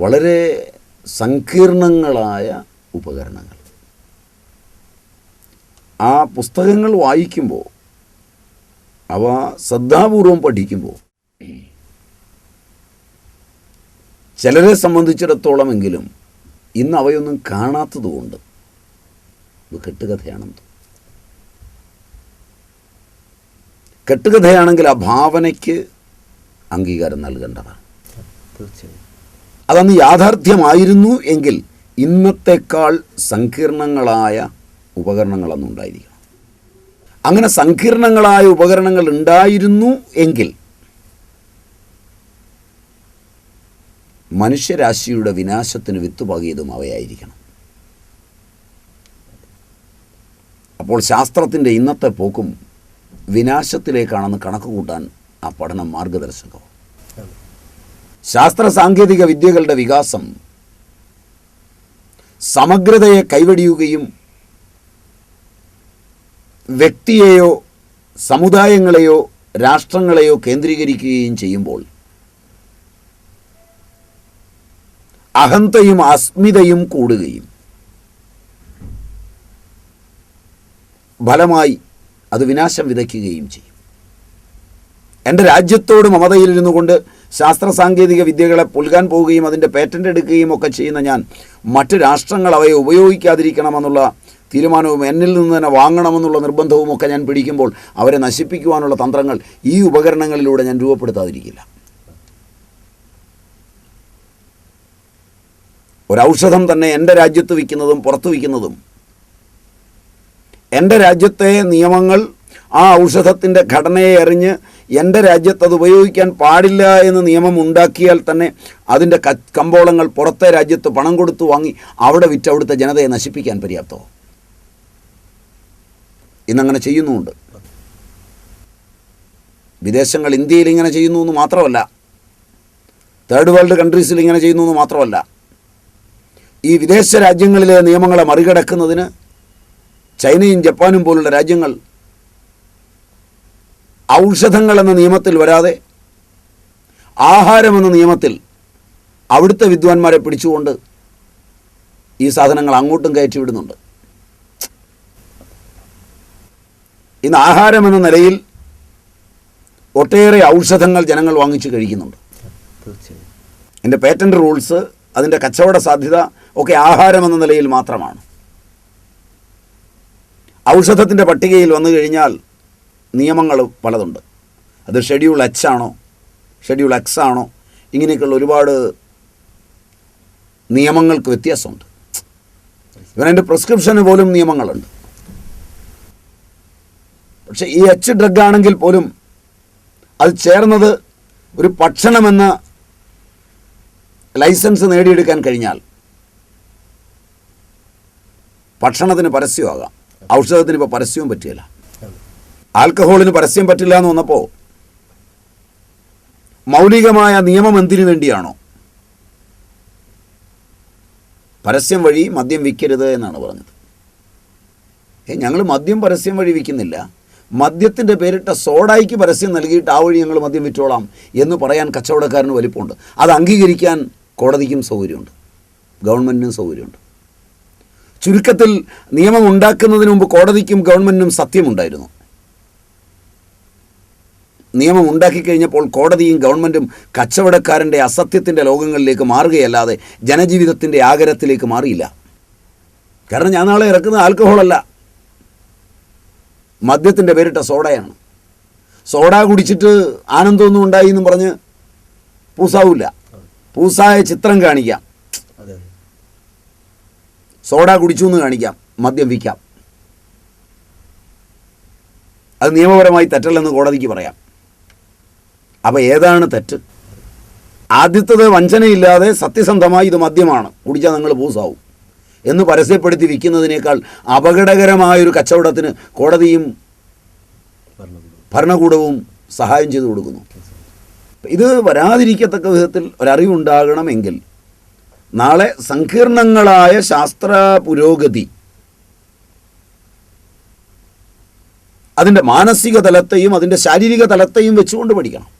വളരെ സങ്കീർണങ്ങളായ ഉപകരണങ്ങൾ. ആ പുസ്തകങ്ങൾ വായിക്കുമ്പോൾ അവ ശ്രദ്ധാപൂർവം പഠിക്കുമ്പോൾ ചിലരെ സംബന്ധിച്ചിടത്തോളമെങ്കിലും ഇന്ന് അവയൊന്നും കാണാത്തതുകൊണ്ട് ഇത് കെട്ടുകഥയാണെന്ന്. കെട്ടുകഥയാണെങ്കിൽ ആ ഭാവനയ്ക്ക് അംഗീകാരം നൽകേണ്ടതാണ്. തീർച്ചയായും. അതന്ന് യാഥാർത്ഥ്യമായിരുന്നു എങ്കിൽ ഇന്നത്തെക്കാൾ സങ്കീർണങ്ങളായ ഉപകരണങ്ങളൊന്നും ഉണ്ടായിരിക്കണം അങ്ങനെ സങ്കീർണങ്ങളായ ഉപകരണങ്ങൾ ഉണ്ടായിരുന്നു എങ്കിൽ മനുഷ്യരാശിയുടെ വിനാശത്തിന് വിത്തുപാകിയതും അവയായിരിക്കണം അപ്പോൾ ശാസ്ത്രത്തിന്റെ ഇന്നത്തെ പോക്കും വിനാശത്തിലേക്കാണെന്ന് കണക്ക് കൂട്ടാൻ ആ പഠനം മാർഗദർശകവും. ശാസ്ത്ര സാങ്കേതിക വിദ്യകളുടെ വികാസം സമഗ്രതയെ കൈവടിയുകയും വ്യക്തിയെയോ സമുദായങ്ങളെയോ രാഷ്ട്രങ്ങളെയോ കേന്ദ്രീകരിക്കുകയും ചെയ്യുമ്പോൾ അഹന്തയും അസ്മിതയും കൂടുകയും ഫലമായി അത് വിനാശം വിതയ്ക്കുകയും ചെയ്യും. എന്റെ രാജ്യത്തോട് മമതയിലിരുന്നു കൊണ്ട് ശാസ്ത്ര സാങ്കേതിക വിദ്യകളെ പുൽകാൻ പോവുകയും അതിന്റെ പേറ്റന്റ് എടുക്കുകയും ഒക്കെ ചെയ്യുന്ന ഞാൻ മറ്റ് രാഷ്ട്രങ്ങൾ അവയെ ഉപയോഗിക്കാതിരിക്കണമെന്നുള്ള തീരുമാനവും എന്നിൽ നിന്ന് തന്നെ വാങ്ങണമെന്നുള്ള നിർബന്ധവും ഒക്കെ ഞാൻ പിടിക്കുമ്പോൾ അവരെ നശിപ്പിക്കുവാനുള്ള തന്ത്രങ്ങൾ ഈ ഉപകരണങ്ങളിലൂടെ ഞാൻ രൂപപ്പെടുത്താതിരിക്കില്ല. ഒരൗഷധം തന്നെ എന്റെ രാജ്യത്ത് വിൽക്കുന്നതും പുറത്ത് വിൽക്കുന്നതും. എന്റെ രാജ്യത്തെ നിയമങ്ങൾ ആ ഔഷധത്തിന്റെ ഘടനയെ അറിഞ്ഞ് എന്റെ രാജ്യത്ത് അത് ഉപയോഗിക്കാൻ പാടില്ല എന്ന് നിയമം ഉണ്ടാക്കിയാൽ തന്നെ അതിന്റെ കമ്പോളങ്ങൾ പുറത്തെ രാജ്യത്ത് പണം കൊടുത്തു വാങ്ങി അവിടെ വിറ്റ് അവിടുത്തെ ജനതയെ നശിപ്പിക്കാൻ പര്യാപ്തമോ ഇന്നങ്ങനെ ചെയ്യുന്നുമുണ്ട്. വിദേശങ്ങൾ ഇന്ത്യയിൽ ഇങ്ങനെ ചെയ്യുന്നു എന്ന് മാത്രമല്ല തേർഡ് വേൾഡ് കൺട്രീസിൽ ഇങ്ങനെ ചെയ്യുന്നു എന്ന് മാത്രമല്ല ഈ വിദേശ രാജ്യങ്ങളിലെ നിയമങ്ങളെ മറികടക്കുന്നതിന് ചൈനയും ജപ്പാനും പോലുള്ള രാജ്യങ്ങൾ ഔഷധങ്ങൾ എന്ന നിയമത്തിൽ വരാതെ ആഹാരം എന്ന നിയമത്തിൽ അവിടുത്തെ വിദ്വാൻമാരെ പിടിച്ചുകൊണ്ട് ഈ സാധനങ്ങൾ അങ്ങോട്ടും കയറ്റി വിടുന്നുണ്ട് ഇന്ന് ആഹാരം എന്ന നിലയിൽ ഒട്ടേറെ ഔഷധങ്ങൾ ജനങ്ങൾ വാങ്ങിച്ചു കഴിക്കുന്നുണ്ട്. എന്റെ പേറ്റന്റ് റൂൾസ് അതിന്റെ കച്ചവട സാധ്യത ഒക്കെ ആഹാരം എന്ന നിലയിൽ മാത്രമാണ്. ഔഷധത്തിന്റെ പട്ടികയിൽ വന്നു കഴിഞ്ഞാൽ നിയമങ്ങൾ പലതുണ്ട്. അത് ഷെഡ്യൂൾ എച്ച് ആണോ ഷെഡ്യൂൾ എക്സ് ആണോ ഇങ്ങനെയൊക്കെയുള്ള ഒരുപാട് നിയമങ്ങൾക്ക് വ്യത്യാസമുണ്ട്. ഇവനതിന്റെ പ്രിസ്ക്രിപ്ഷന് പോലും നിയമങ്ങളുണ്ട്. പക്ഷെ ഈ എച്ച് ഡ്രഗ് ആണെങ്കിൽ പോലും അത് ചേർന്നത് ഒരു ഭക്ഷണമെന്ന ലൈസൻസ് നേടിയെടുക്കാൻ കഴിഞ്ഞാൽ ഭക്ഷണത്തിന് പരസ്യമാകാം. ഔഷധത്തിന് ഇപ്പോൾ പരസ്യവും പറ്റില്ല ആണ്. ആൽക്കഹോളിന് പരസ്യം പറ്റില്ല എന്ന് വന്നപ്പോൾ മൗലികമായ നിയമം എന്തിനു വേണ്ടിയാണോ? പരസ്യം വഴി മദ്യം വിൽക്കരുത് എന്നാണ് പറഞ്ഞത്. ഏ ഞങ്ങൾ മദ്യം പരസ്യം വഴി വിൽക്കുന്നില്ല. മദ്യത്തിന്റെ പേരിട്ട സോഡായിക്ക് പരസ്യം നൽകിയിട്ട് ആ വഴി ഞങ്ങൾ മദ്യം വിറ്റോളാം എന്ന് പറയാൻ കച്ചവടക്കാരന് വലിപ്പമുണ്ട്. അത് അംഗീകരിക്കാൻ കോടതിക്കും സൗകര്യമുണ്ട്. ഗവൺമെന്റിനും സൗകര്യമുണ്ട്. ചുരുക്കത്തിൽ നിയമം ഉണ്ടാക്കുന്നതിന് മുമ്പ് കോടതിക്കും ഗവൺമെന്റിനും സത്യമുണ്ടായിരുന്നു. നിയമം ഉണ്ടാക്കി കഴിഞ്ഞപ്പോൾ കോടതിയും ഗവൺമെന്റും കച്ചവടക്കാരന്റെ അസത്യത്തിന്റെ ലോകങ്ങളിലേക്ക് മാറുകയല്ലാതെ ജനജീവിതത്തിന്റെ ആഗ്രഹത്തിലേക്ക് മാറിയില്ല. കാരണം ഞാൻ നാളെ ഇറക്കുന്ന ആൽക്കഹോളല്ല. മദ്യത്തിന്റെ പേരിട്ട സോഡയാണ്. സോഡ കുടിച്ചിട്ട് ആനന്ദമൊന്നും ഉണ്ടായി എന്നും പറഞ്ഞ് പൂസാവില്ല. പൂസായ ചിത്രം കാണിക്കാം. സോഡ കുടിച്ചു എന്ന് കാണിക്കാം. മദ്യം വിൽക്കാം. അത് നിയമപരമായി തെറ്റല്ലെന്ന് കോടതിക്ക് പറയാം. അപ്പോൾ ഏതാണ് തെറ്റ്? ആദ്യത്തത് വഞ്ചനയില്ലാതെ സത്യസന്ധമായി ഇത് മദ്യമാണ്. കുടിച്ചാൽ നിങ്ങൾ പൂസാവും. എന്ന് പരസ്യപ്പെടുത്തി വിൽക്കുന്നതിനേക്കാൾ അപകടകരമായൊരു കച്ചവടത്തിന് കോടതിയും ഭരണകൂടവും സഹായം ചെയ്തു കൊടുക്കുന്നു. ഇത് വരാതിരിക്കത്തക്ക വിധത്തിൽ ഒരറിവുണ്ടാകണമെങ്കിൽ നാളെ സങ്കീർണങ്ങളായ ശാസ്ത്ര പുരോഗതി അതിന്റെ മാനസിക തലത്തെയും അതിന്റെ ശാരീരിക തലത്തെയും വെച്ചുകൊണ്ട് പഠിക്കണം.